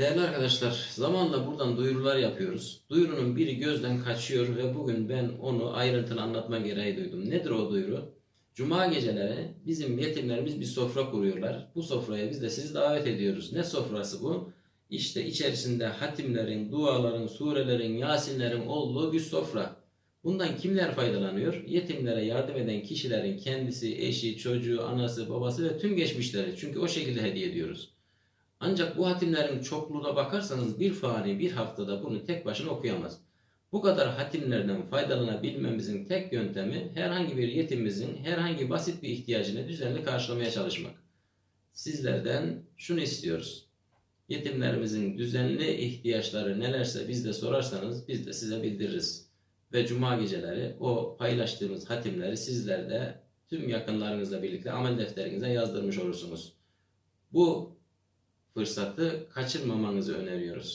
Değerli arkadaşlar, zamanla buradan duyurular yapıyoruz. Duyurunun biri gözden kaçıyor ve bugün ben onu ayrıntılı anlatma gereği duydum. Nedir o duyuru? Cuma geceleri bizim yetimlerimiz bir sofra kuruyorlar. Bu sofraya biz de sizi davet ediyoruz. Ne sofrası bu? İşte içerisinde hatimlerin, duaların, surelerin, yasinlerin olduğu bir sofra. Bundan kimler faydalanıyor? Yetimlere yardım eden kişilerin kendisi, eşi, çocuğu, anası, babası ve tüm geçmişleri. Çünkü o şekilde hediye ediyoruz. Ancak bu hatimlerin çokluğuna bakarsanız bir fani bir haftada bunu tek başına okuyamaz. Bu kadar hatimlerden faydalanabilmemizin tek yöntemi herhangi bir yetimimizin herhangi basit bir ihtiyacını düzenli karşılamaya çalışmak. Sizlerden şunu istiyoruz. Yetimlerimizin düzenli ihtiyaçları nelerse bizde sorarsanız biz de size bildiririz. Ve cuma geceleri o paylaştığımız hatimleri sizler de tüm yakınlarınızla birlikte amel defterinize yazdırmış olursunuz. Bu fırsatı kaçırmamanızı öneriyoruz.